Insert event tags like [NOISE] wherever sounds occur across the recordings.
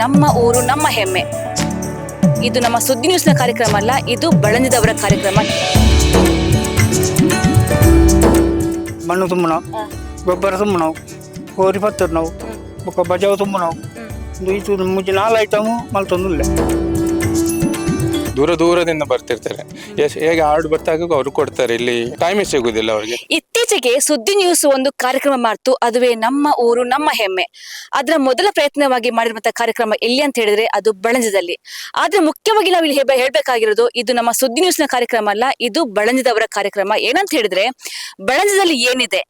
ನಮ್ಮ ಊರು ನಮ್ಮ ಹೆಮ್ಮೆ. ಇದು ನಮ್ಮ ಸುದ್ದಿ ನ್ಯೂಸ್ನ ಕಾರ್ಯಕ್ರಮ ಅಲ್ಲ ಇದು ಬಳಂದಿದವರ ಕಾರ್ಯಕ್ರಮ. ಮಣ್ಣು ತುಂಬನವು ಗೊಬ್ಬರ ತುಂಬನವು ಕೋರಿ ಪತ್ತರ್ ನಾವು ಬೊಕ್ಕ ಬಜಾವ್ ತುಂಬ ನಾವು ಇದು ಮುಜ್ಜಿ ನಾಲ್ ಐಟಮು ಮಲ್ತೊಂದುಲ್ಲೆ. ದೂರ ದೂರದಿಂದ ಬರ್ತಿರ್ತಾರೆ. ಎಸ್ ಹೇಗೆ ಆರ್ಡ್ ಬರ್ತಾಗ ಅವ್ರು ಕೊಡ್ತಾರೆ ಇಲ್ಲಿ ಟೈಮೇ ಸಿಗುದಿಲ್ಲ ಅವ್ರಿಗೆ. ಇತ್ತೀಚೆಗೆ ಸುದ್ದಿ ನ್ಯೂಸ್ ಒಂದು ಕಾರ್ಯಕ್ರಮ ಮಾಡ್ತು ಅದುವೇ ನಮ್ಮ ಊರು ನಮ್ಮ ಹೆಮ್ಮೆ. ಅದರ ಮೊದಲ ಪ್ರಯತ್ನವಾಗಿ ಮಾಡಿರುವಂತಹ ಕಾರ್ಯಕ್ರಮ ಎಲ್ಲಿ ಅಂತ ಹೇಳಿದ್ರೆ ಅದು ಬಳಂಜದಲ್ಲಿ. ಆದ್ರೆ ಮುಖ್ಯವಾಗಿ ನಾವು ಇಲ್ಲಿ ಹೇಳ್ಬೇ- ಹೇಳ್ಬೇಕಾಗಿರೋದು ಇದು ನಮ್ಮ ಸುದ್ದಿ ನ್ಯೂಸ್ನ ಕಾರ್ಯಕ್ರಮ ಅಲ್ಲ ಇದು ಬಳಂಜದವರ ಕಾರ್ಯಕ್ರಮ. ಏನಂತ ಹೇಳಿದ್ರೆ ಬಳಂಜದಲ್ಲಿ ಏನಿದೆ?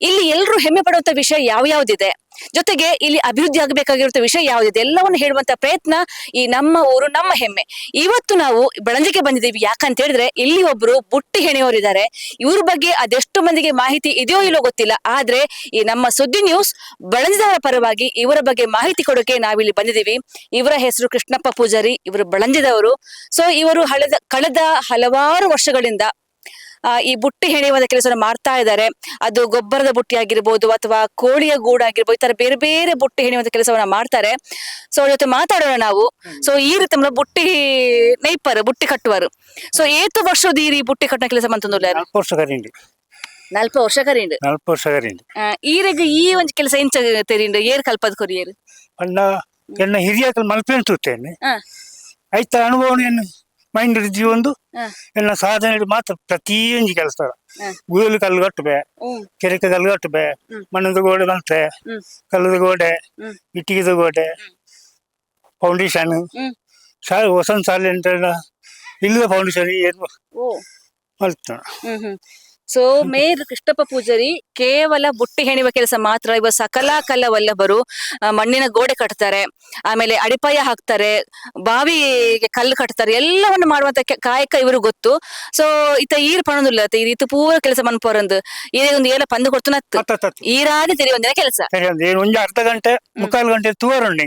ಇಲ್ಲಿ ಎಲ್ಲರೂ ಹೆಮ್ಮೆ ಪಡುವಂತ ವಿಷಯ ಯಾವ ಯಾವ್ದಿದೆ ಜೊತೆಗೆ ಇಲ್ಲಿ ಅಭಿವೃದ್ಧಿ ಆಗಬೇಕಾಗಿರುವಂತ ವಿಷಯ ಯಾವ್ದಿದೆ? ಎಲ್ಲವನ್ನು ಹೇಳುವಂತ ಪ್ರಯತ್ನ ಈ ನಮ್ಮ ಊರು, ನಮ್ಮ ಹೆಮ್ಮೆ. ಇವತ್ತು ನಾವು ಬೆಳಂಜಿಗೆ ಬಂದಿದ್ದೀವಿ. ಯಾಕಂತ ಹೇಳಿದ್ರೆ, ಇಲ್ಲಿ ಒಬ್ರು ಬುಟ್ಟಿ ಹೆಣೆಯವರಿದ್ದಾರೆ ಇವ್ರ ಬಗ್ಗೆ ಅದೆಷ್ಟು ಮಂದಿಗೆ ಮಾಹಿತಿ ಇದೆಯೋ ಇಲ್ಲೋ ಗೊತ್ತಿಲ್ಲ. ಆದ್ರೆ ಈ ನಮ್ಮ ಸುದ್ದಿ ನ್ಯೂಸ್ ಬಳಂಜದವರ ಪರವಾಗಿ ಇವರ ಬಗ್ಗೆ ಮಾಹಿತಿ ಕೊಡೋಕೆ ನಾವಿಲ್ಲಿ ಬಂದಿದ್ದೀವಿ. ಇವರ ಹೆಸರು ಕೃಷ್ಣಪ್ಪ ಪೂಜಾರಿ, ಇವರು ಬಳಂಜದವರು ಸೊ ಇವರು ಹಳೆದ, ಕಳೆದ ಹಲವಾರು ವರ್ಷಗಳಿಂದ ಈ ಬುಟ್ಟಿ ಹೆಣೆಯುವಂತ ಕೆಲಸವನ್ನು ಮಾಡ್ತಾ ಇದ್ದಾರೆ. ಅದು ಗೊಬ್ಬರದ ಬುಟ್ಟಿ ಆಗಿರ್ಬೋದು ಅಥವಾ ಕೋಳಿಯ ಗೂಡು ಆಗಿರ್ಬೋದು ಈ ತರ ಬೇರೆ ಬೇರೆ ಬುಟ್ಟಿ ಹೆಣೆಯುವಂತ ಕೆಲಸವನ್ನ ಮಾಡ್ತಾರೆ. ಸೊ ಅವ್ರ ಜೊತೆ ಮಾತಾಡೋಣ ನಾವು. ಸೊ ಈ ರೀತಿ ನಮ್ಮ ಬುಟ್ಟಿ ನೈಪರ್ ಬುಟ್ಟಿ ಕಟ್ಟುವರು ಸೊ ಏತು ವರ್ಷದ ಈ ಬುಟ್ಟಿ ಕಟ್ಟಿನ ಕೆಲಸ ಮಂತಂದುಲ್ಲ ನಾಲ್ಕು ವರ್ಷ ಕರಿಂಡಿ ನಲ್ಪ ವರ್ಷ ಕರೀಂಡು ಈರೆಗ ಈ ಒಂಜಿ ಕೆಲಸ ಇಂಚ ತೆರೀಂಡು ಏರ್ ಕಲ್ಪದ ಕೊರಿಯರ್ ಅಣ್ಣ ಎನ್ನ ಹಿರಿಯಕಲ್ ಮಲ್ಪೇನ್ ತೂತೇನೆ ಆಯ್ತಾ ಐತ ಅನುಭವ ಏನು ಮೈಂಡ್ ಒಂದು. ಎಲ್ಲ ಸಾಧನೆ ಮಾತ್ರ ಪ್ರತಿಯೊಂದು ಕೆಲಸ. ಗೂಲು ಕಲ್ಲು ಕಟ್ಟಬೇ ಕೆರೆಕ ಕಲ್ಲು ಕಟ್ಟಬೆ. ಮಣ್ಣದ ಗೋಡೆ ಹ್ಮ್ ಕಲ್ಲದ ಗೋಡೆ. ಇಟ್ಟಿಗೆದ ಗೋಡೆ ಫೌಂಡೇಶನ್ ಹೊಸ ಸಾಲ ವಸಂತ ಸಾಲ ಅಂತ ಇಲ್ಲದ ಫೌಂಡೇಶನ್ ಏನು ಓ. ಮಲ್ತ ಹ್ಮ್ ಹ್ಮ್ ಸೊ ಮೇರ್ ಕೃಷ್ಣಪ್ಪ ಪೂಜಾರಿ ಕೇವಲ ಬುಟ್ಟಿ ಹೆಣಿವ ಕೆಲಸ ಮಾತ್ರ. ಇವ ಸಕಲ ಕಲ್ಲವಲ್ಲಭರು ಆ, ಮಣ್ಣಿನ ಗೋಡೆ ಕಟ್ತಾರೆ ಆಮೇಲೆ ಅಡಿಪಾಯ ಹಾಕ್ತಾರೆ ಬಾವಿಗೆ ಕಲ್ಲು ಕಟ್ತಾರೆ ಎಲ್ಲವನ್ನು ಮಾಡುವಂತ ಕಾಯಕ ಇವರು ಗೊತ್ತು. ಸೊ ಇತ ಈರ್ ಪಣದಿಲ್ಲ ಇದು ಪೂರ ಕೆಲಸ ಮನ್ಪೋರಂದು. ಈಗ ಒಂದು ಏಲ ಪಂದು ಕೊಡ್ತು ಈರಾದಿ ತೆರಿ ಒಂದಿನ ಕೆಲಸ. ಒಂಜಿ ಅರ್ಧ ಗಂಟೆ ಮುಕ್ಕಾಲು ಗಂಟೆ ತೂವರ್ ಉಂಡು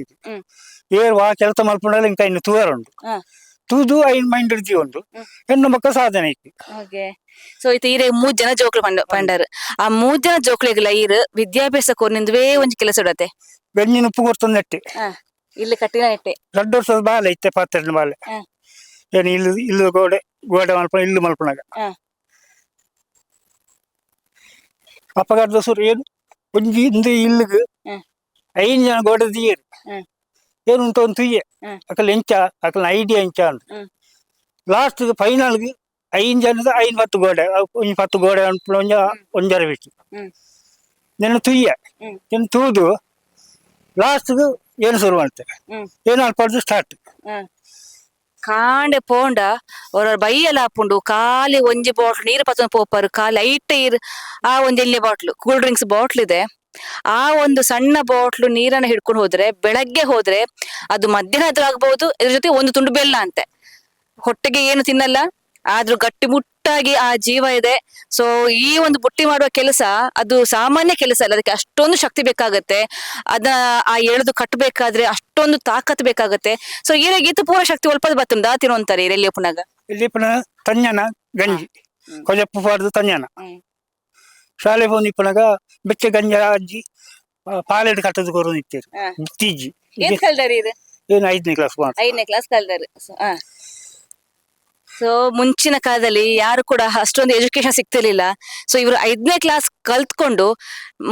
ಏರ್ ವಾ ಕೆಲಸ ಮಲ್ಪುಂಡಲ್ಲ ಇಂಕ ಇನ್ನು ತೂವರ್ ಉಂಡು. ಹ. ತೂದು ಐನ್ ಮೈಂಡ್ ಇಡ್ಜಿ ಒಂದು. ಹೆಣ್ಣು ಮಕ್ಕ ಸಾಧನೆ ಐತಿ. ಓಕೆ ಸೊ ಇತ್ತು ಈರೆ ಮೂರ್ ಜನ ಜೋಕ್ಲು ಪಂಡ ಪಂಡರ್. ಆ ಮೂರ್ ಜನ ಜೋಕ್ಲಿಗೆಲ್ಲ ಈರ್ ವಿದ್ಯಾಭ್ಯಾಸ ಕೊರ್ನಿಂದುವೇ ಒಂಜಿ ಕೆಲಸ ಇಡತ್ತೆ. ಬೆಣ್ಣಿನ ಉಪ್ಪು ಕೊಡ್ತು ನೆಟ್ಟೆ. ಇಲ್ಲಿ ಕಟ್ಟಿನ ನೆಟ್ಟೆ. ಎರಡು ವರ್ಷದ ಬಾಲೆ ಐತೆ ಪಾತ್ರೆ ಬಾಲ. ಏನು ಇಲ್ಲಿ ಇಲ್ಲಿ ಗೋಡೆ ಗೋಡೆ ಮಲ್ಪಣ ಇಲ್ಲಿ ಮಲ್ಪಣಾಗ. ಅಪಘಾತದ ಸುರು ಏನು? ಒಂಜಿ ಹಿಂದೆ ಇಲ್ಲಿಗೆ. ಐದು ಜನ ಗೋಡೆ ದೀರ್ ಹ. ಏನು ಉಂಟು ಒಂದು ತುಯ್ಯೆ ಅಕಲ್ ಎಂಚ ಅಕಲ್ ಐಡಿಯಾ ಎಂಚ ಅಂತ. ಲಾಸ್ಟ್ ಫೈನಲ್ ಐನ್ ಜನದ ಐನ್ ಪತ್ತು ಗೋಡೆ ಒಂಜಿ ಹತ್ತು ಗೋಡೆ ಒಂಜ ಒಂಜರ ಬಿಟ್ಟು. ನೆನ ತುಯ್ಯ. ಏನು ತೂದು ಲಾಸ್ಟ್ ಏನು ಶುರು ಮಾಡ್ತಾರೆ. ಏನು ಅಲ್ಪಡ್ದು ಸ್ಟಾರ್ಟ್ ಕಾಂಡೆ ಪೋಂಡ ಅವ್ರ ಬೈಯೆಲ್ಲ ಹಾಪುಂಡು ಕಾಲಿ ಒಂಜಿ ಬಾಟ್ಲ್ ನೀರು ಪತ್ತೊಂದು ಪೋಪರ್ ಖಾಲಿ ಐಟ್ ಇರ್ ಆ ಒಂದ್ ಎಲ್ಲಿ ಬಾಟ್ಲು ಕೂಲ್ ಡ್ರಿಂಕ್ಸ್ ಬಾಟ್ಲ್ ಇದೆ ಆ ಒಂದು ಸಣ್ಣ ಬಾಟ್ಲು ನೀರನ್ನ ಹಿಡ್ಕೊಂಡು ಹೋದ್ರೆ ಬೆಳಗ್ಗೆ ಹೋದ್ರೆ ಅದು ಮಧ್ಯಾಹ್ನ ಆಗ್ಬಹುದು ಇದ್ರ ಜೊತೆ ಒಂದು ತುಂಡು ಬೆಲ್ಲ ಅಂತೆ. ಹೊಟ್ಟೆಗೆ ಏನು ತಿನ್ನಲ್ಲ ಆದ್ರೂ ಗಟ್ಟಿ ಮುಟ್ಟಾಗಿ ಆ ಜೀವ ಇದೆ. ಸೊ ಈ ಒಂದು ಬುಟ್ಟಿ ಮಾಡುವ ಕೆಲಸ ಅದು ಸಾಮಾನ್ಯ ಕೆಲಸ ಅಲ್ಲ ಅದಕ್ಕೆ ಅಷ್ಟೊಂದು ಶಕ್ತಿ ಬೇಕಾಗತ್ತೆ. ಅದ ಆ ಎಳೆದು ಕಟ್ಟಬೇಕಾದ್ರೆ ಅಷ್ಟೊಂದು ತಾಕತ್ ಬೇಕಾಗತ್ತೆ. ಸೊ ಈರಾಗಿತ್ತು ಗೀತ ಪೂರ ಶಕ್ತಿ ಒಲ್ಪದ ಬತ್ತಂದ ತಿರುವಂತಾರೆ ಇಲ್ಲಿ ಪುನಗ ಇಲ್ಲಿ ಪುನಃ ತಂಜನ ಗಂಜಿ. ಕೊಜಪ್ಪ ತಂಜನ. ಶಾಲೆ ಹೋಗಿ ಪುನಗ ಬೆಚ್ಚ ಗಂಜ ಅಜ್ಜಿ ಆ, ಪಾಲೆಡ್ ಕಟ್ಟದು ಕೊರು ನಿಂತಿರು ಹಾ. ತೀಜಿ ಏನ್ ಕಲ್ದಾರಿ ಇದು? ಏನು ಐದನೇ ಕ್ಲಾಸ್ ಐದನೇ ಕ್ಲಾಸ್ ಕಲ್ದಾರಿ. ಸೊ ಮುಂಚಿನ ಕಾಲದಲ್ಲಿ ಯಾರು ಕೂಡ ಅಷ್ಟೊಂದು ಎಜುಕೇಶನ್ ಸಿಗ್ತಿರ್ಲಿಲ್ಲ. ಸೊ ಇವರು ಐದನೇ ಕ್ಲಾಸ್ ಕಲ್ತ್ಕೊಂಡು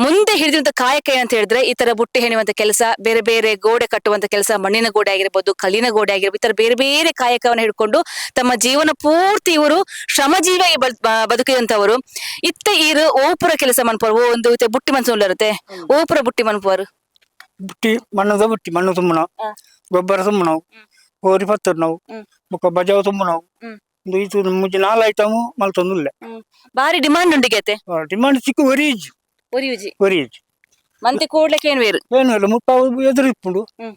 ಮುಂದೆ ಹಿಡಿದಂತ ಕಾಯಕ ಏನಂತ ಹೇಳಿದ್ರೆ ಈ ತರ ಬುಟ್ಟಿ ಹೆಣಿಯುವಂತ ಕೆಲಸ ಬೇರೆ ಬೇರೆ ಗೋಡೆ ಕಟ್ಟುವಂತ ಕೆಲಸ ಮಣ್ಣಿನ ಗೋಡೆ ಆಗಿರ್ಬೋದು ಕಲ್ಲಿನ ಗೋಡೆ ಆಗಿರ್ಬೋದು ಈ ತರ ಬೇರೆ ಬೇರೆ ಕಾಯಕವನ್ನು ಹಿಡ್ಕೊಂಡು ತಮ್ಮ ಜೀವನ ಪೂರ್ತಿ ಇವರು ಶ್ರಮಜೀವಿಯಾಗಿ ಬದುಕಿದಂತವರು ಇತ್ತ ಇರು ಓಪುರ ಕೆಲಸ ಮನಪರು ಓ ಒಂದು ಬುಟ್ಟಿ ಮನ್ಸು ಇರುತ್ತೆ ಓಪುರ ಬುಟ್ಟಿ ಮನಪರು ಬುಟ್ಟಿ ಮಣ್ಣದ ಬುಟ್ಟಿ ಮಣ್ಣು ಸುಮ್ಮನ. ಗೊಬ್ಬರ ತುಂಬನವು ಹ್ಮ್. ಬೊಕ್ಕ ಬಜಾವ್ ತುಂಬನವು. ಹ್ಮ್. ಇದು ಇದು ನಾಲ್ ಮಲ್ ಮಲ್ತೊಂದುಲ್ಲೆ ಬಾರಿ ಡಿಮಾಂಡ್ ಉಂಡಿಗೆತೆ ಡಿಮಾಂಡ್ ಚಿಕ್ಕ ಒರಿಜ್ ಒರಿಜ್ ಒರಿಜ್ ಮಂತೆ ಕೂಡ್ಲಕ್ಕೆ ಏನು ಬೇರೆ ಏನು ಇಲ್ಲ ಮುಪ್ಪ ಎದುರು ಇಪ್ಪುಂಡು. ಹ್ಮ್.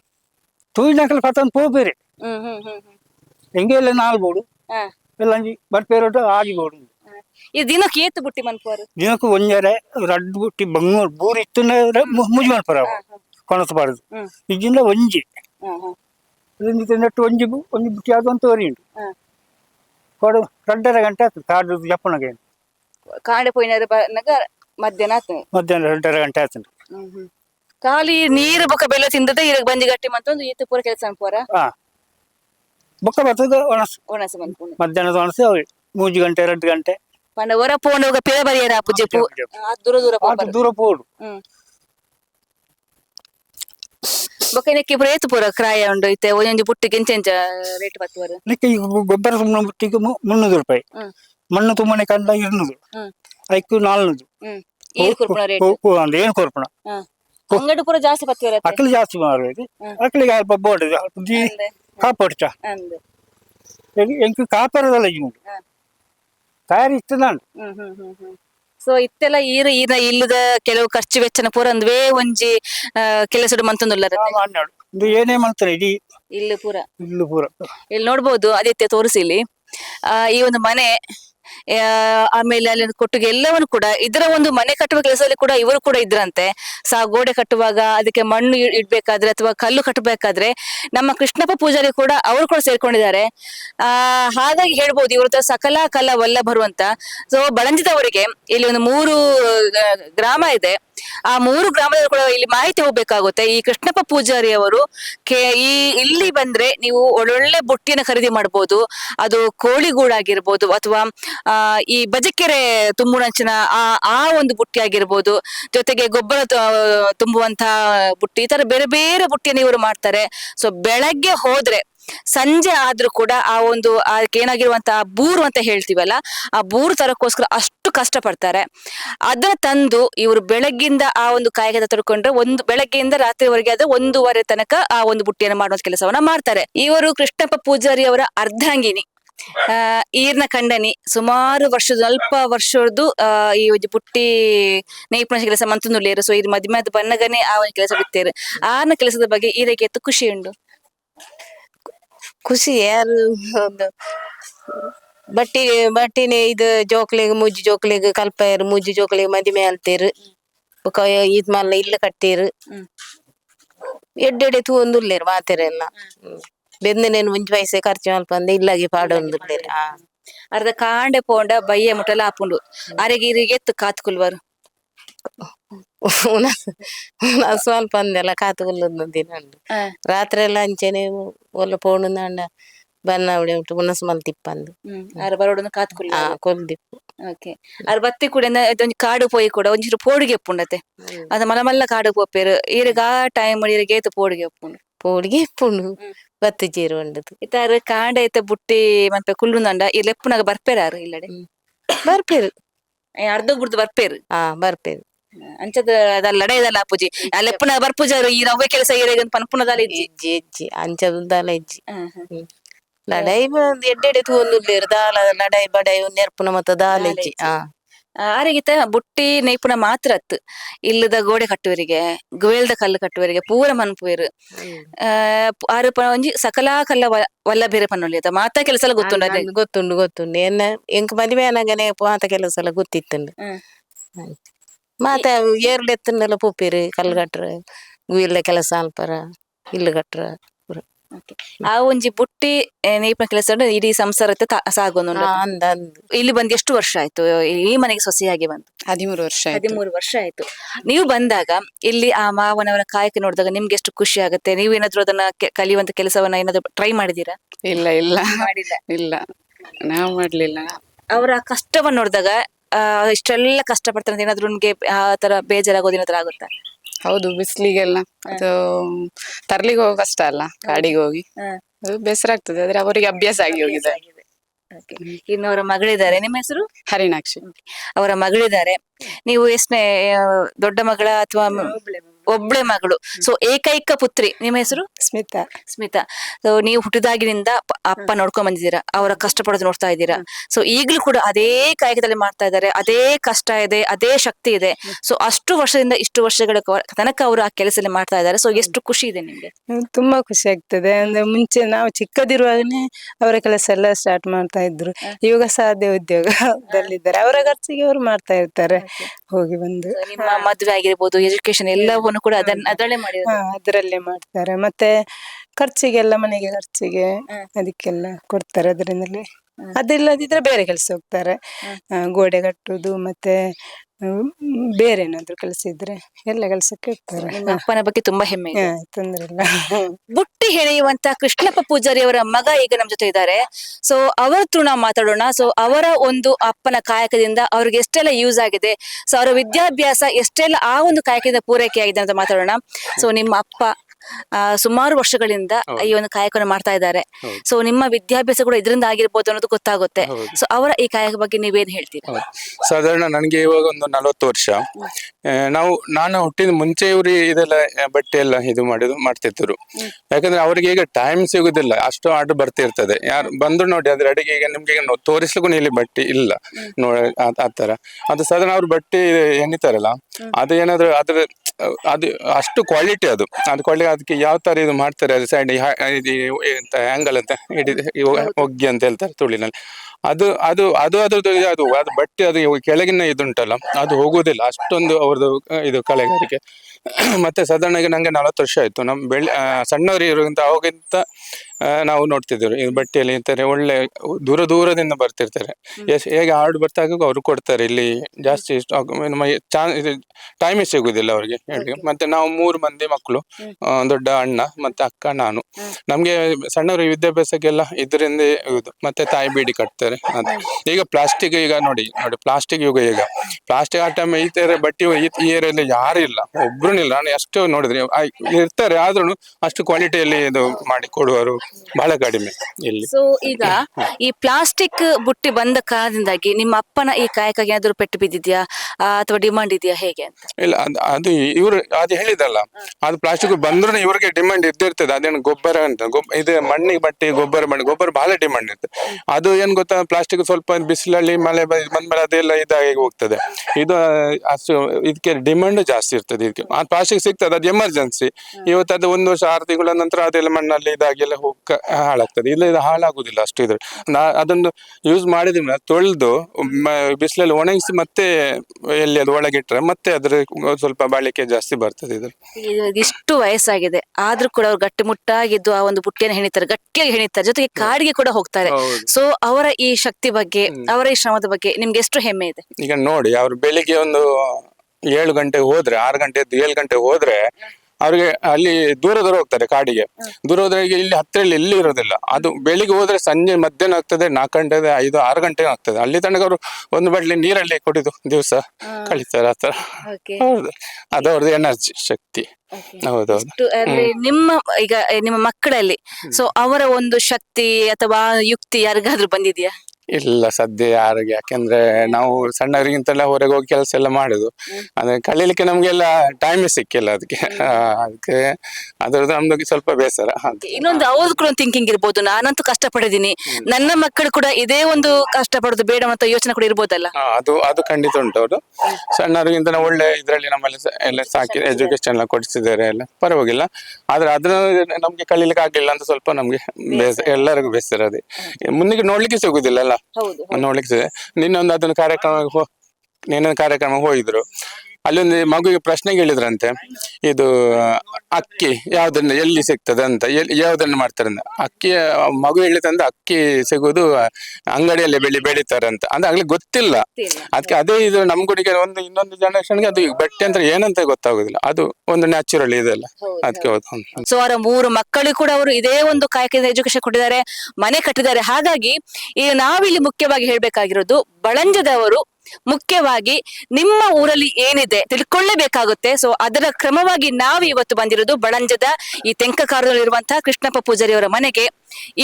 ಹ್ಮ್ ಹ್ಮ್ ಹ್ಮ್ ಹೆಂಗೆ ಎಲ್ಲ ನಾಲ್ಬೋಡು ಬಟ್ ಎಲ್ಲ ಅಂಜಿ ಬರ್ಪೇರೋಟ ಆಗಿಬೋಡು ಈ ದಿನಕ್ಕೆ ಏತು ಬುಟ್ಟಿ ಮನ್ಪೋರು ದಿನಕ್ಕೆ ಒಂಜರೆ ರಡ್ ಬುಟ್ಟಿ ಬಂಗೂರು ಬೂರಿ ಇತ್ತು ಮುಜಿ ಮನ್ಪರ ಕೊಣಸಬಾರದು. ಈಗಿಂದ ಒಂಜಿ. ಇದರಿಂದ ನೆಟ್ಟು ಒಂಜಿ ಬು- ಒಂಜಿ ಬುಟ್ಟಿ ಅದು ಅಂತ ಉಂಟು ಹ್ಮ್. ಕೊಡು ಎರಡರ ಗಂಟೆ ಆಗ್ತದೆ ಕಾಡು ಜಪ್ಪಣಗೆ ಕಾಂಡೆ ಪೋಯಿನಾರ ನಗ ಮಧ್ಯಾಹ್ನ ಆತು ಮಧ್ಯಾಹ್ನ ಎರಡರ ಗಂಟೆ ಆಗ್ತದೆ ಹ್ಮ್ ಹ್ಮ್ ಖಾಲಿ ನೀರು ಬೊಕ್ಕ ಬೆಲ್ಲ ತಿಂದದ ಈಗ ಬಂದಿ ಗಟ್ಟಿ ಮತ್ತೊಂದು ಈತ ಪೂರ ಕೆಲಸ ಅನ್ಪೋರ ಹಾ ಬೊಕ್ಕ ಬರ್ತದ ಒಣಸ್ ಒಣಸ ಮನ್ಪುಂಡು ಮಧ್ಯಾಹ್ನದ ಒಣಸಿ ಅವು ಮೂಜಿ ಗಂಟೆ ಎರಡು ಗಂಟೆ ಪಂಡ ಹೊರ ಪೋಂಡ ಹೋಗ ಪಿಳ ಬರಿಯರ ಪೂಜೆ ಪೂ ಆ, ದೂರ ದೂರ ಆತ ಪೋಪರ್ ದೂರ ಪೋಡು ಹ್ಮ್ ಬೊಕ್ಕ ಇನಕ್ಕೆ ಪ್ರೇತು ಪೂರ ಕ್ರಾಯ ಉಂಡು ಇತ್ತೆ ಒಂಜೊಂಜಿ ಬುಟ್ಟಿಗೆ ಇಂಚೆಂಚ ರೇಟ್ ಬತ್ತುವರು ನೆಕ್ಕೆ ಈಗ ಗೊಬ್ಬರ ಸುಮ್ಮನೆ ಬುಟ್ಟಿಗೆ ಮುನ್ನೂರು ರೂಪಾಯಿ ಮಣ್ಣು ತುಂಬಾನೆ ಕಂಡ ಇರುನೂರು ಐಕು ನಾಲ್ನೂರು ಏನು ಕೊರ್ಪಣ ರೇಟ್ ಅಂಗಡಿ ಪೂರ ಜಾಸ್ತಿ ಬತ್ತುವರು ಅಕ್ಕಲು ಜಾಸ್ತಿ ಮಾರುವುದು ಅಕ್ಕಲಿಗೆ ಅಲ್ಪ ಬೋರ್ಡ್ ಜಿ ಕಾಪಾಡ್ಚ ಎಂಕ್ ಕಾಪಾಡದಲ್ಲ ಇನ್ನು ತಯಾರಿ ಇತ್ತು ನಾನು ಸೊ ಇತ್ತೆಲ್ಲ ಈರ ಈರ ಇಲ್ಲದ ಕೆಲವು ಖರ್ಚು ವೆಚ್ಚನ ಪೂರ ಒಂದ್ವೇ ಒಂಜಿ ಕೆಲಸ ಕೆಲಸಡು ಮಂತೊಂದುಲ್ಲರ ಮಾತಾಡು ಇದು ಏನೇ ಮಾಡ್ತಾರೆ ಇಡೀ ಇಲ್ಲಿ ಪೂರ. ಇಲ್ಲಿ ಪೂರ. ಇಲ್ಲಿ ನೋಡ್ಬೋದು ಆದಿತ್ಯ ತೋರಿಸಿ ಇಲ್ಲಿ. ಆ, ಈ ಒಂದು ಮನೆ ಆಮೇಲೆ ಅಲ್ಲಿ ಕೊಟ್ಟಿಗೆ ಎಲ್ಲವನ್ನು ಕೂಡ ಇದರ ಒಂದು ಮನೆ ಕಟ್ಟುವ ಕೆಲಸದಲ್ಲಿ ಕೂಡ ಇವರು ಕೂಡ ಇದ್ರಂತೆ. ಸಾ, ಗೋಡೆ ಕಟ್ಟುವಾಗ ಅದಕ್ಕೆ ಮಣ್ಣು ಇಡ್ಬೇಕಾದ್ರೆ ಅಥವಾ ಕಲ್ಲು ಕಟ್ಟಬೇಕಾದ್ರೆ ನಮ್ಮ ಕೃಷ್ಣಪ್ಪ ಪೂಜಾರಿ ಕೂಡ ಅವರು ಕೂಡ ಸೇರ್ಕೊಂಡಿದ್ದಾರೆ. ಆ, ಹಾಗಾಗಿ ಹೇಳ್ಬೋದು ಇವ್ರ ಸಕಲ ಕಲಾ ವಲ್ಲಭರು ಅಂತ. ಸೊ ಬಳಂಜಿದವರಿಗೆ ಇಲ್ಲಿ ಒಂದು ಮೂರು ಗ್ರಾಮ ಇದೆ. ಆ ಮೂರು ಗ್ರಾಮದಲ್ಲಿ ಕೂಡ ಇಲ್ಲಿ ಮಾಹಿತಿ ಹೋಗ್ಬೇಕಾಗುತ್ತೆ. ಈ ಕೃಷ್ಣಪ್ಪ ಪೂಜಾರಿ ಅವರು ಕೆ, ಈ ಇಲ್ಲಿ ಬಂದ್ರೆ ನೀವು ಒಳ್ಳೊಳ್ಳೆ ಬುಟ್ಟಿನ ಖರೀದಿ ಮಾಡ್ಬೋದು, ಅದು ಕೋಳಿಗೂಡಾಗಿರ್ಬೋದು ಅಥವಾ ಈ ಬಜಕೆರೆ ತುಂಬುಣಂಚಿನ ಆ ಆ ಒಂದು ಬುಟ್ಟಿ ಆಗಿರ್ಬೋದು, ಜೊತೆಗೆ ಗೊಬ್ಬರ ತುಂಬುವಂತಹ ಬುಟ್ಟಿ, ಈ ತರ ಬೇರೆ ಬೇರೆ ಬುಟ್ಟಿಯನ್ನು ಇವರು ಮಾಡ್ತಾರೆ. ಸೊ ಬೆಳಗ್ಗೆ ಹೋದ್ರೆ, ಸಂಜೆ ಆದ್ರೂ ಕೂಡ ಆ ಒಂದು ಅದಕ್ಕೆ ಏನಾಗಿರುವಂತಹ ಬೂರು ಅಂತ ಹೇಳ್ತೀವಲ್ಲ, ಆ ಬೂರು ತರಕ್ಕೋಸ್ಕರ ಅಷ್ಟು ಕಷ್ಟ ಪಡ್ತಾರೆ ಅದನ್ನ ತಂದು ಇವರು ಬೆಳಗ್ಗಿಂದ ಆ ಒಂದು ಕಾಯಕದ ತೊಡ್ಕೊಂಡ್ರೆ ಒಂದು ಬೆಳಗ್ಗೆಯಿಂದ ರಾತ್ರಿವರೆಗೆ ಆದ್ರೆ ಒಂದೂವರೆ ತನಕ ಆ ಒಂದು ಬುಟ್ಟಿಯನ್ನು ಮಾಡುವ ಕೆಲಸವನ್ನ ಮಾಡ್ತಾರೆ. ಇವರು ಕೃಷ್ಣಪ್ಪ ಪೂಜಾರಿ ಅವರ ಅರ್ಧಾಂಗಿನಿ ಆ, ಈರ್ನ ಖಂಡನಿ. ಸುಮಾರು ವರ್ಷದ, ಅಲ್ಪ ವರ್ಷದ್ದು ಈ ಬುಟ್ಟಿ ನೈಪುಣ ಕೆಲಸ ಮಂತುನುಳ್ಳೇರು ಸೊ ಇದು ಮದ್ಮೆ ಬಣ್ಣಗನೇ ಆ ಒಂದು ಕೆಲಸ ಬಿತ್ತೇರು ಆರ್ನ ಕೆಲಸದ ಬಗ್ಗೆ ಈ ಎತ್ತು ಖುಷಿ ಉಂಡು ಖುಷಿ ಯಾರು? ಬಟ್ಟಿ ಬಟ್ಟಿನೇ ಇದು ಜೋಕ್ಲಿಗೆ ಮುಜ್ಜಿ ಜೋಕ್ಲಿಗೆ ಕಲ್ಪಯರು ಮುಜ್ಜು ಜೋಕ್ಲಿಗೆ ಮದಿಮೆ ಆಲ್ತೆರ್ ಬೊಕ ಇದ್ ಮಲ್ಲ ಇಲ್ಲ ಕಟ್ಟೆರ್. ಎಡ್ಡೆಡೆ ತೂ ಒಂದುಲ್ಲೇರು ಮಾತೆರೆಲ್ಲ ಬೆಂದನೇನು ಮುಂಚೆ ಪೈಸೆ ಖರ್ಚು ಮಲ್ಪಂದೆ ಇಲ್ಲಾಗಿ ಪಾಡೊಂದುಲ್ಲೇರು. ಆ ಅರ್ಧ ಕಾಂಡೆ ಪೋಂಡ ಬಯ್ಯ ಮುಟ್ಟಲ ಆಪುಂಡು. ಅರೆಗೆ ಇರಿಗೆ ಎತ್ತು ಕಾತ್ಕೊಲ್ವರು. ಸ್ವಲ್ಪ ಅಂದೆಲ್ಲ ಕಾತ್ಕೊಲ್ಲ ದಿನ ರಾತ್ರಿ ಎಲ್ಲ ಅಂಚೆನೆ ಒಲ್ಲ ಪೋಣು ಅಂಡ ಬನ್ನ ಅವಡೆ ಉಂಟು ಉನಸ್ ಮಲ್ತಿಪ್ಪಂದು ಹ್ಮ್ ಅರ ಬರೋಡನ್ನು ಕಾತ್ಕುಲ್ ಆ ಕೊಲ್ದಿಪ್ಪು ಓಕೆ ಅರ್ ಬತ್ತಿ ಕೂಡ ಇದೊಂಜಿ ಕಾಡು ಪೋಯಿ ಕೂಡ ಒಂಚೂರು ಪೋಡಿಗೆ ಉಪ್ಪುಂಡತೆ ಅದ ಮಲ್ಲ ಮಲ್ಲ ಕಾಡು ಪೋಪೇರು ಈರಿಗೆ ಆ ಟೈಮ್ ಇರಿಗೆ ಏತು ಪೋಡಿಗೆ ಉಪ್ಪುಂಡು ಪೋಡಿಗೆ ಉಪ್ಪುಂಡು ಬತ್ತು ಜೀರು ಉಂಡದು. ಇತ್ತಾರ ಕಾಂಡ ಐತೆ ಬುಟ್ಟಿ ಮನ್ಪೆ ಕುಲ್ಲುಂದಂಡ ಈ ಲೆಪ್ಪುನಾಗ ಬರ್ಪೇರಾರು ಇಲ್ಲಡೆ? ಬರ್ಪೇರು. ಅರ್ಧ ಬುಡ್ದು ಬರ್ಪೇರು. ಆ ಬರ್ಪೇರು. ಅಂಚದ ಅದಲ್ಲ ಲಡೆ ಇದಲ್ಲ ಅಪ್ಪುಜಿ ಆ ಲೆಪ್ಪುನಾಗ ಬರ್ಪುಜಾರು ಈ ರವ್ವೆ ಕೆಲಸ ಈರೆಗ ಪನ್ಪುನದಾಲ ಇಜ್ಜಿ. ಇಜ್ಜಿ ಅಂಚದ ಅಂಚದುಂದಾಲ ಇಜ್ಜಿ. ಲಡೈ ಎಡ್ಡೆಡೆ ತೂಂದುಲ್ಲೇರು ದಾಲ ಲಡೈ ಬಡೈ ನೆರ್ಪುನ ಮತ್ತ ದಾಲ ಇಜ್ಜಿ. ಆ. ಆರಿಗಿತ ಬುಟ್ಟಿ ನೈಪುಣ ಮಾತ್ರ ಅತ್ತು. ಇಲ್ಲದ ಗೋಡೆ ಕಟ್ಟುವರಿಗೆ ಗುವೇಲ್ದ ಕಲ್ಲು ಕಟ್ಟುವರಿಗೆ ಪೂರ ಮನ್ಪುವೆರು. ಆರು ಒಂಜಿ ಸಕಲ ಕಲ್ಲ ವಲ್ಲ ಬೇರೆ ಅದ ಮಾತ ಕೆಲಸ ಎಲ್ಲ ಗೊತ್ತುಂಡ ಗೊತ್ತುಂಡು ಗೊತ್ತುಂಡು. ಎನ್ನ ಎಂಕ್ ಮದುವೆ ಅನಗನೆ ಮಾತ ಕೆಲಸ ಎಲ್ಲ ಗೊತ್ತಿತ್ತುಂಡು. ಮಾತ ಏರ್ಲೆತ್ತನ್ನೆಲ್ಲ ಪೂಪಿರು ಕಲ್ಲು ಕಟ್ರ ಗುವೇಲ್ದ ಕೆಲಸ ಅಲ್ಪರ ಇಲ್ಲು ಕಟ್ರ. ಪೂರ. ಆ ಒಂಜಿ ಬುಟ್ಟಿ ನೈಪುಣ ಕೆಲಸ ಇಡೀ ಸಂಸಾರ ಸಾಗೋನು ಅಂದ ಅಂದ್. ಇಲ್ಲಿ ಬಂದು ಎಷ್ಟು ವರ್ಷ ಆಯ್ತು? ಈ ಮನೆಗೆ ಸೊಸೆಯಾಗಿ ಬಂದು ಹದಿಮೂರು ವರ್ಷ ಆಯ್ತು. ಹದಿಮೂರು ವರ್ಷ ಆಯ್ತು. ನೀವು ಬಂದಾಗ ಇಲ್ಲಿ ಆ ಮಾವನವರ ಕಾಯಕ ನೋಡಿದಾಗ ನಿಮ್ಗೆ ಎಷ್ಟು ಖುಷಿ ಆಗುತ್ತೆ? ನೀವು ಏನಾದ್ರು ಅದನ್ನ ಕೆ- ಕಲಿಯುವಂತ ಕೆಲಸವನ್ನ ಏನಾದ್ರು ಟ್ರೈ ಮಾಡಿದೀರಾ ಇಲ್ಲ ಇಲ್ಲ. ಮಾಡಿಲ್ಲ. ಇಲ್ಲ. ನಾವು ಮಾಡ್ಲಿಲ್ಲ. ಅವರ ಕಷ್ಟವನ್ನ ನೋಡಿದಾಗ ಆ ಇಷ್ಟೆಲ್ಲ ಕಷ್ಟ ಪಡ್ತಾರೆ ಅಂತ ಏನಾದ್ರು ನಿಮ್ಗೆ ಆ ತರ ಬೇಜಾರಾಗೋದು ಏನಾದ್ರೂ ಆಗುತ್ತಾ? ಹೌದು ಬಿಸ್ಲಿಗೆಲ್ಲ. ಅದು ತರ್ಲಿಕ್ಕೆ ಹೋಗೋ ಕಷ್ಟ ಅಲ್ಲ ಗಾಡಿಗೆ ಹೋಗಿ. ಅದು ಬೇಸರ ಆಗ್ತದೆ ಆದ್ರೆ ಅವರಿಗೆ ಅಭ್ಯಾಸ ಆಗಿ ಹೋಗಿದೆ. ಇನ್ನು ಅವರ ಮಗಳಿದ್ದಾರೆ ನಿಮ್ಮ ಹೆಸರು? ಹರಿಣಾಕ್ಷಿ. ಅವರ ಮಗಳಿದ್ದಾರೆ. ನೀವು ಎಷ್ಟನೇ ದೊಡ್ಡ ಮಗಳ ಅಥವಾ ಒಬ್ಳೆ ಮಗಳು. ಸೊ ಏಕೈಕ ಪುತ್ರಿ ನಿಮ್ಮ ಹೆಸರು? ಸ್ಮಿತಾ. ಸ್ಮಿತಾ. ಸೊ ನೀವು ಹುಟ್ಟಿದಾಗಿನಿಂದ ಪ- ಅಪ್ಪ ನೋಡ್ಕೊಂಡ್ ಬಂದಿದ್ದೀರಾ? ಅವರ ಕಷ್ಟ ಪಡೋದು ನೋಡ್ತಾ ಇದ್ದೀರಾ? ಸೊ ಈಗಲೂ ಕೂಡ ಅದೇ ಕಾಯಕದಲ್ಲಿ ಮಾಡ್ತಾ ಇದ್ದಾರೆ. ಅದೇ ಕಷ್ಟ ಇದೆ ಅದೇ ಶಕ್ತಿ ಇದೆ. ಸೊ ಅಷ್ಟು ವರ್ಷದಿಂದ ಇಷ್ಟು ವರ್ಷಗಳ ತನಕ ಅವರು ಆ ಕೆಲಸದಲ್ಲಿ ಮಾಡ್ತಾ ಇದ್ದಾರೆ. ಸೊ ಎಷ್ಟು ಖುಷಿ ಇದೆ ನಿಮ್ಗೆ? ತುಂಬಾ ಖುಷಿ ಆಗ್ತದೆ. ಅಂದ್ರೆ ಮುಂಚೆ ನಾವು ಚಿಕ್ಕದಿರುವಾಗನೇ ಅವರ ಕೆಲಸ ಎಲ್ಲ ಸ್ಟಾರ್ಟ್ ಮಾಡ್ತಾ ಇದ್ರು. ಇವಾಗ ಸಾಧ್ಯ ಉದ್ಯೋಗದಲ್ಲಿದ್ದಾರೆ ಅವರ ಖರ್ಚಿಗೆ ಅವರು ಮಾಡ್ತಾ ಇರ್ತಾರೆ. ಹೋಗಿ ಬಂದು So, ನಿಮ್ಮ ಮದುವೆ ಆಗಿರ್ಬೋದು ಎಜುಕೇಶನ್ ಎಲ್ಲವನ್ನು ಕೂಡ ಅದನ್ನ ಅದರಲ್ಲೇ ಮಾಡಿ ಹಾ ಅದರಲ್ಲೇ ಮಾಡ್ತಾರೆ. ಮತ್ತೆ ಖರ್ಚಿಗೆಲ್ಲ ಮನೆಗೆ ಖರ್ಚಿಗೆ ಅದಕ್ಕೆಲ್ಲ ಕೊಡ್ತಾರೆ. ಅದರಿಂದಲೇ ಅದಿಲ್ಲದಿದ್ರೆ ಬೇರೆ ಕೆಲಸ ಹೋಗ್ತಾರೆ. ಆ, ಗೋಡೆ ಕಟ್ಟುದು ಮತ್ತೆ ಬೇರೆ ಏನಾದ್ರು ಕೆಲಸ ಇದ್ರೆ ಎಲ್ಲ ಕೆಲಸಕ್ಕೆ ಇರ್ತಾರೆ. ನಿಮ್ಮ ಅಪ್ಪನ ಬಗ್ಗೆ ತುಂಬಾ ಹೆಮ್ಮೆ ಇದೆ. ತೊಂದ್ರೆ ಇಲ್ಲ. ಬುಟ್ಟಿ ಹೆಣೆಯುವಂತ ಕೃಷ್ಣಪ್ಪ ಪೂಜಾರಿ ಅವರ ಮಗ ಈಗ ನಮ್ ಜೊತೆ ಇದ್ದಾರೆ. ಸೊ ಅವರ ತೃಣ ನಾವು ಮಾತಾಡೋಣ. ಸೊ ಅವರ ಒಂದು ಅಪ್ಪನ ಕಾಯಕದಿಂದ ಅವ್ರಿಗೆ ಎಷ್ಟೆಲ್ಲ ಯೂಸ್ ಆಗಿದೆ. ಸೊ ಅವರ ವಿದ್ಯಾಭ್ಯಾಸ ಎಷ್ಟೆಲ್ಲ ಆ ಒಂದು ಕಾಯಕದಿಂದ ಪೂರೈಕೆ ಆಗಿದೆ ಅಂತ ಮಾತಾಡೋಣ. ಸೊ ನಿಮ್ಮ ಅಪ್ಪ ಸುಮಾರು ವರ್ಷಗಳಿಂದ ಈ ಒಂದು ಕಾಯಕವನ್ನು ಮಾಡ್ತಾ ಇದ್ದಾರೆ. ಸೊ ನಿಮ್ಮ ವಿದ್ಯಾಭ್ಯಾಸ ಕೂಡ ಇದರಿಂದ ಆಗಿರ್ಬೋದು ಅನ್ನೋದು ಗೊತ್ತಾಗುತ್ತೆ. ಸೊ ಅವರ ಈ ಕಾಯಕ ಬಗ್ಗೆ ನೀವೇನ್ ಹೇಳ್ತೀರಾ. ಸಾಧಾರಣ ನನಗೆ ಇವಾಗ ಒಂದು ನಲವತ್ತು ವರ್ಷ. ನಾವು ನಾನು ಹುಟ್ಟಿದ ಮುಂಚೆ ಇವರು ಇದೆಲ್ಲ ಬಟ್ಟೆ ಎಲ್ಲ ಇದು ಮಾಡಿದ್ರು ಮಾಡ್ತಿದ್ರು. ಯಾಕಂದ್ರೆ ಅವರಿಗೆ ಈಗ ಟೈಮ್ ಸಿಗುದಿಲ್ಲ. ಅಷ್ಟು ಆರ್ಡರ್ ಬರ್ತಿರ್ತದೆ. ಯಾರು ಬಂದ್ರು ನೋಡಿ ಅದ್ರ ಅಡಿಗೆ ಈಗ ನಿಮ್ಗೆ ಈಗ ತೋರಿಸ್ಲಿಕ್ಕೂ ಇಲ್ಲಿ ಬಟ್ಟೆ ಇಲ್ಲ. ನೋ ಆ- ಆ ತರ ಅದು ಸಾಧಾರಣ ಅವ್ರ ಬಟ್ಟೆ ಎಣಿತಾರಲ್ಲ ಅದು ಏನಾದ್ರು ಅದ್ರ ಅದು ಅಷ್ಟು ಕ್ವಾಲಿಟಿ ಅದು. ಅದು ಕ್ವಾಲಿಟಿ ಅದಕ್ಕೆ ಯಾವ ತರ ಇದು ಮಾಡ್ತಾರೆ ಅದು ಸೈಡ್ ಎಂತ ಆಂಗಲ್ ಅಂತ ಹಿಡಿದು ಒಗ್ಗಿ ಅಂತ ಹೇಳ್ತಾರೆ ತುಳಿನಲ್ಲಿ. ಅದು ಅದು ಅದು ಅದ್ರದ್ದು ಅದು ಅದು ಬಟ್ಟೆ ಅದು ಕೆಳಗಿನ ಇದುಂಟಲ್ಲ ಅದು ಹೋಗುವುದಿಲ್ಲ ಅಷ್ಟೊಂದು ಅವ್ರದ್ದು ಇದು ಕಲೆಗಾರಿಕೆ [COUGHS] ಮತ್ತೆ ಸಾಧಾರಣ ಈಗ ನಂಗೆ ನಲವತ್ತು ವರ್ಷ ಆಯ್ತು. ನಮ್ ಬೆಳೆ ಸಣ್ಣವರು ಇರುವಂತ ಅವಾಗಿಂತ ನಾವು ನೋಡ್ತಿದ್ದೇವೆ. ಈ ಬಟ್ಟೆಯಲ್ಲಿ ಇರ್ತಾರೆ ಒಳ್ಳೆ ದೂರ ದೂರದಿಂದ ಬರ್ತಿರ್ತಾರೆ. ಎಸ್ ಹೇಗೆ ಆರ್ಡ್ ಬರ್ತಾಗ ಅವರು ಕೊಡ್ತಾರೆ ಇಲ್ಲಿ. ಜಾಸ್ತಿ ನಮ್ಮ ಚಾನ್ ಇದು ಟೈಮೇ ಸಿಗುದಿಲ್ಲ ಅವ್ರಿಗೆ ಹೇಳಿ. ಮತ್ತೆ ನಾವು ಮೂರು ಮಂದಿ ಮಕ್ಕಳು ದೊಡ್ಡ ಅಣ್ಣ ಮತ್ತೆ ಅಕ್ಕ ನಾನು. ನಮ್ಗೆ ಸಣ್ಣವರು ವಿದ್ಯಾಭ್ಯಾಸಕ್ಕೆಲ್ಲ ಇದರಿಂದ ಇದು ಮತ್ತೆ ತಾಯಿ ಬೀಡಿ ಕಟ್ತಾರೆ. ಅದು. ಈಗ ಪ್ಲಾಸ್ಟಿಕ್ ಈಗ ನೋಡಿ ನೋಡಿ ಪ್ಲಾಸ್ಟಿಕ್ ಯುಗ ಈಗ. ಪ್ಲಾಸ್ಟಿಕ್ ಆ ಟೈಮ್ ಈ ತರ ಬಟ್ಟೆ ಈ ಏರಿಯಲ್ಲಿ ಯಾರು ಇಲ್ಲ. ಒಬ್ರು ಇಲ್ಲ ನಾನು ಎಷ್ಟು ನೋಡಿದ್ರೆ ಆ, ಇರ್ತಾರೆ ಆದ್ರೂ ಅಷ್ಟು ಕ್ವಾಲಿಟಿಯಲ್ಲಿ ಇದು ಮಾಡಿ ಕೊಡುವರು ಬಹಳ ಕಡಿಮೆ ಇಲ್ಲಿ. ಸೊ ಈಗ ಈ ಪ್ಲಾಸ್ಟಿಕ್ ಬುಟ್ಟಿ ಬಂದ ಕಾರಣದಿಂದಾಗಿ ನಿಮ್ಮ ಅಪ್ಪನ ಈ ಕಾಯಕ ಏನಾದ್ರು ಪೆಟ್ಟು ಬಿದ್ದಿದ್ಯಾ? ಆ, ಅಥವಾ ಡಿಮಾಂಡ್ ಇದೆಯಾ ಹೇಗೆ ಅಂತ? ಇಲ್ಲ ಅದು ಇವರು ಇವ್ರು ಅದು ಹೇಳಿದಲ್ಲ ಅದು ಪ್ಲಾಸ್ಟಿಕ್ ಬಂದ್ರು ಇವ್ರಿಗೆ ಡಿಮಾಂಡ್ ಇದ್ದಿರ್ತದೆ ಅದೇನು ಗೊಬ್ಬರ ಅಂತ ಇದು ಮಣ್ಣಿಗೆ ಬಟ್ಟೆ ಗೊಬ್ಬರ ಮಣ್ಣು ಗೊಬ್ಬರ ಬಹಳ ಡಿಮಾಂಡ್ ಇರ್ತದೆ. ಅದು ಏನ್ ಗೊತ್ತಾ ಪ್ಲಾಸ್ಟಿಕ್ ಸ್ವಲ್ಪ ಬಿಸಿಲಲ್ಲಿ ಮಳೆ ಬಂದ್ಮೇಲೆ ಅದೆಲ್ಲ ಇದಾಗಿ ಹೋಗ್ತದೆ. ಇದು ಅಷ್ಟು ಇದಕ್ಕೆ ಡಿಮಾಂಡ್ ಜಾಸ್ತಿ ಇರ್ತದೆ. ಇದಕ್ಕೆ ಆ ಪ್ಲಾಸ್ಟಿಕ್ ಸಿಗ್ತದೆ ಅದು ಎಮರ್ಜೆನ್ಸಿ ಇವತ್ತು ಅದು ಒಂದು ವರ್ಷ ಆರು ತಿಂಗಳ ನಂತರ ಅದೆಲ್ಲ ಮಣ್ಣಲ್ಲಿ ಇದಾಗಿ ಎಲ್ಲ ಹೋಗ ಹಾಳಾಗ್ತದೆ. ಇಲ್ಲ ಇದು ಹಾಳಾಗುದಿಲ್ಲ ಅಷ್ಟು ಇದ್ರೆ. ನಾ ಅದೊಂದು ಯೂಸ್ ಮಾಡಿದ್ರೆ ತೊಳೆದು ಬಿಸಿಲಲ್ಲಿ ಒಣಗಿಸಿ ಮತ್ತೆ ಎಲ್ಲಿ ಅದು ಒಳಗಿಟ್ರೆ ಮತ್ತೆ ಅದ್ರ ಸ್ವಲ್ಪ ಬಾಳಿಕೆ ಜಾಸ್ತಿ ಬರ್ತದೆ ಇದ್ರ ಇದು ಇಷ್ಟು ವಯಸ್ಸಾಗಿದೆ. ಆದ್ರೂ ಕೂಡ ಅವ್ರು ಗಟ್ಟಿ ಮುಟ್ಟಾಗಿದ್ದು ಆ ಒಂದು ಬುಟ್ಟಿಯನ್ನು ಹೆಣಿತಾರೆ ಗಟ್ಟಿಯಾಗಿ ಹೆಣಿತಾರೆ. ಜೊತೆಗೆ ಕಾಡಿಗೆ ಕೂಡ ಹೋಗ್ತಾರೆ. ಸೊ ಅವರ ಈ ಶಕ್ತಿ ಬಗ್ಗೆ ಅವರ ಈ ಶ್ರಮದ ಬಗ್ಗೆ ನಿಮ್ಗೆ ಎಷ್ಟು ಹೆಮ್ಮೆ ಇದೆ? ಈಗ ನೋಡಿ ಅವ್ರು ಬೆಳಿಗ್ಗೆ ಒಂದು ಏಳು ಗಂಟೆಗೆ ಹೋದ್ರೆ ಆರು ಗಂಟೆ ಏಳು ಗಂಟೆಗೆ ಹೋದ್ರೆ ಅವ್ರಿಗೆ ಅಲ್ಲಿ ದೂರ ದೂರ ಹೋಗ್ತಾರೆ ಕಾಡಿಗೆ. ದೂರ ಹೋದ್ರೆ ಈಗ ಇಲ್ಲಿ ಹತ್ತಿರ ಎಲ್ಲಿ ಇರೋದಿಲ್ಲ. ಅದು ಬೆಳಿಗ್ಗೆ ಹೋದ್ರೆ ಸಂಜೆ ಮಧ್ಯಾಹ್ನ ಆಗ್ತದೆ ನಾಲ್ಕು ಗಂಟೆ ಐದು ಆರು ಗಂಟೆ ಆಗ್ತದೆ. ಅಲ್ಲಿ ತನಕ ಅವರು ಒಂದು ಬಟ್ಲಿ ನೀರಲ್ಲಿ ಕುಡಿದು ದಿವಸ ಕಳಿತಾರೆ ಆತರ ಹೌದು. ಅದು ಅವ್ರದ್ದು ಎನರ್ಜಿ ಶಕ್ತಿ. ಹೌದೌದು ನಿಮ್ಮ ಈಗ ನಿಮ್ಮ ಮಕ್ಕಳಲ್ಲಿ ಸೊ ಅವರ ಒಂದು ಶಕ್ತಿ ಅಥವಾ ಯುಕ್ತಿ ಯಾರಿಗಾದ್ರೂ ಬಂದಿದ್ಯಾ? ಇಲ್ಲ ಸದ್ಯ ಯಾರಿಗೆ ಯಾಕೆಂದ್ರೆ ನಾವು ಸಣ್ಣವರಿಗಿಂತೆಲ್ಲ ಹೊರಗೆ ಹೋಗಿ ಕೆಲಸ ಎಲ್ಲ ಮಾಡುದು. ಅಂದ್ರೆ ಕಲೀಲಿಕ್ಕೆ ನಮ್ಗೆಲ್ಲ ಟೈಮ್ ಸಿಕ್ಕಿಲ್ಲ ಅದಕ್ಕೆ. ಅದಕ್ಕೆ ಅದ್ರದ್ದು ನಮ್ದು ಸ್ವಲ್ಪ ಬೇಸರ. ಅದು ಇನ್ನೊಂದು ಅವ್ರದ್ದು ಕೂಡ ಥಿಂಕಿಂಗ್ ಇರ್ಬೋದು. ನಾನಂತೂ ಕಷ್ಟಪಟ್ಟಿದ್ದೀನಿ. ನನ್ನ ಮಕ್ಕಳು ಕೂಡ ಇದೇ ಒಂದು ಕಷ್ಟ ಪಡೋದು ಬೇಡ ಅಂತ ಯೋಚನೆ ಕೂಡ ಇರ್ಬೋದಲ್ಲ? ಹಾ, ಅದು ಅದು ಖಂಡಿತ ಉಂಟು ಅವರು. ಸಣ್ಣವರಿಗಿಂತ ಒಳ್ಳೆ ಇದರಲ್ಲಿ ನಮ್ಮಲ್ಲಿ ಸ- ಎಲ್ಲ ಸಾಕಿ ಎಜುಕೇಶನ್ ಎಲ್ಲ ಕೊಡಿಸಿದ್ದಾರೆ ಎಲ್ಲ. ಪರವಾಗಿಲ್ಲ. ಆದ್ರೆ ಅದನ್ನ ನಮ್ಗೆ ಕಲೀಲಿಕ್ಕೆ ಆಗಲಿಲ್ಲ ಅಂತ ಸ್ವಲ್ಪ ನಮ್ಗೆ ಬೇಸರ. ಎಲ್ಲರಿಗೂ ಬೇಸರ ಅದೇ. ಮುಂದಿಗೆ ನೋಡ್ಲಿಕ್ಕೆ ಸಿಗುದಿಲ್ಲ ಅಲ್ಲ? ನೋಡ್ಲಿಕ್ಕೆ ಸಿಗ್ತದೆ. ನಿನ್ನೊಂದು ಅದನ್ನ ಕಾರ್ಯಕ್ರಮ ನಿನ್ನೊಂದು ಕಾರ್ಯಕ್ರಮ ಹೋಗಿದ್ರು ಅಲ್ಲೊಂದು ಮಗುವಿಗೆ ಪ್ರಶ್ನೆ ಕೇಳಿದ್ರಂತೆ ಇದು ಅಕ್ಕಿ ಯಾವ್ದನ್ನ ಎಲ್ಲಿ ಸಿಗ್ತದೆ ಅಂತ ಎಲ್ಲಿ ಯಾವ್ದನ್ನ ಮಾಡ್ತಾರೆ ಅಂತ. ಅಕ್ಕಿ ಮಗು ಹೇಳಿದಂದ್ರೆ ಅಕ್ಕಿ ಸಿಗುದು ಅಂಗಡಿಯಲ್ಲಿ ಬೆಳಿ ಬೆಳಿತಾರೆ ಅಂತ. ಅಂದ್ರೆ ಆಗ್ಲಿ ಗೊತ್ತಿಲ್ಲ. ಅದಕ್ಕೆ ಅದೇ ಇದು ನಮ್ ಗುಡಿಗೆ ಒಂದು ಇನ್ನೊಂದು ಜನರೇಷನ್ಗೆ ಅದು ಬಟ್ಟೆ ಅಂದ್ರೆ ಏನಂತ ಗೊತ್ತಾಗುದಿಲ್ಲ. ಅದು ಒಂದು ನ್ಯಾಚುರಲ್ ಇದೆಲ್ಲ ಅದಕ್ಕೆ ಸೊ ಅವರ ಮೂರು ಮಕ್ಕಳಿಗೆ ಕೂಡ ಅವರು ಇದೇ ಒಂದು ಕಾಯಕದಿಂದ ಎಜುಕೇಶನ್ ಕೊಟ್ಟಿದ್ದಾರೆ ಮನೆ ಕಟ್ಟಿದ್ದಾರೆ. ಹಾಗಾಗಿ ಈ ನಾವಿಲ್ಲಿ ಮುಖ್ಯವಾಗಿ ಹೇಳ್ಬೇಕಾಗಿರೋದು ಬಳಂಜದವರು ಮುಖ್ಯವಾಗಿ ನಿಮ್ಮ ಊರಲ್ಲಿ ಏನಿದೆ ತಿಳ್ಕೊಳ್ಳೇಬೇಕಾಗುತ್ತೆ. ಸೊ ಅದರ ಕ್ರಮವಾಗಿ ನಾವು ಇವತ್ತು ಬಂದಿರೋದು ಬಳಂಜದ ಈ ತೆಂಕಕಾರದಲ್ಲಿರುವಂತಹ ಕೃಷ್ಣಪ್ಪ ಪೂಜಾರಿ ಅವರ ಮನೆಗೆ.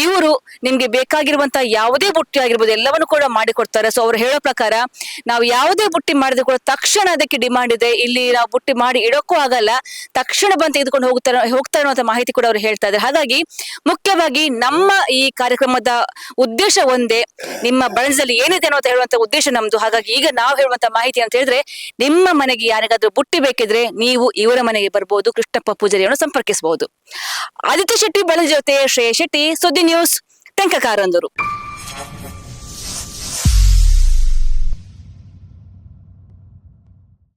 ಇವರು ನಿಮ್ಗೆ ಬೇಕಾಗಿರುವಂತಹ ಯಾವುದೇ ಬುಟ್ಟಿ ಆಗಿರ್ಬೋದು ಎಲ್ಲವನ್ನು ಕೂಡ ಮಾಡಿಕೊಡ್ತಾರೆ. ಸೊ ಅವ್ರು ಹೇಳೋ ಪ್ರಕಾರ ನಾವು ಯಾವುದೇ ಬುಟ್ಟಿ ಮಾಡಿದ್ರು ಕೂಡ ತಕ್ಷಣ ಅದಕ್ಕೆ ಡಿಮಾಂಡ್ ಇದೆ. ಇಲ್ಲಿ ನಾವು ಬುಟ್ಟಿ ಮಾಡಿ ಇಡೋಕ್ಕೂ ಆಗಲ್ಲ. ತಕ್ಷಣ ಬಂದು ತೆಗೆದುಕೊಂಡು ಹೋಗ್ತಾರೆ ಹೋಗ್ತಾ ಇರುವಂತ ಮಾಹಿತಿ ಕೂಡ ಅವ್ರು ಹೇಳ್ತಾ ಇದ್ದಾರೆ. ಹಾಗಾಗಿ ಮುಖ್ಯವಾಗಿ ನಮ್ಮ ಈ ಕಾರ್ಯಕ್ರಮದ ಉದ್ದೇಶ ಒಂದೇ. ನಿಮ್ಮ ಬಳಸದಲ್ಲಿ ಏನಿದೆ ಅನ್ನೋ ಹೇಳುವಂತ ಉದ್ದೇಶ ನಮ್ದು. ಹಾಗಾಗಿ ಈಗ ನಾವು ಹೇಳುವಂತ ಮಾಹಿತಿ ಅಂತ ಹೇಳಿದ್ರೆ ನಿಮ್ಮ ಮನೆಗೆ ಯಾರಿಗಾದ್ರೂ ಬುಟ್ಟಿ ಬೇಕಿದ್ರೆ ನೀವು ಇವರ ಮನೆಗೆ ಬರ್ಬೋದು. ಕೃಷ್ಣಪ್ಪ ಪೂಜಾರಿಯನ್ನು ಸಂಪರ್ಕಿಸಬಹುದು. ಆದಿತ್ಯ ಶೆಟ್ಟಿ ಬಳಜ ಜೊತೆ ಶ್ರೇಯ ಶೆಟ್ಟಿ ಸುದ್ದಿ ನ್ಯೂಸ್ ತೆಂಕಕಾರಂದರು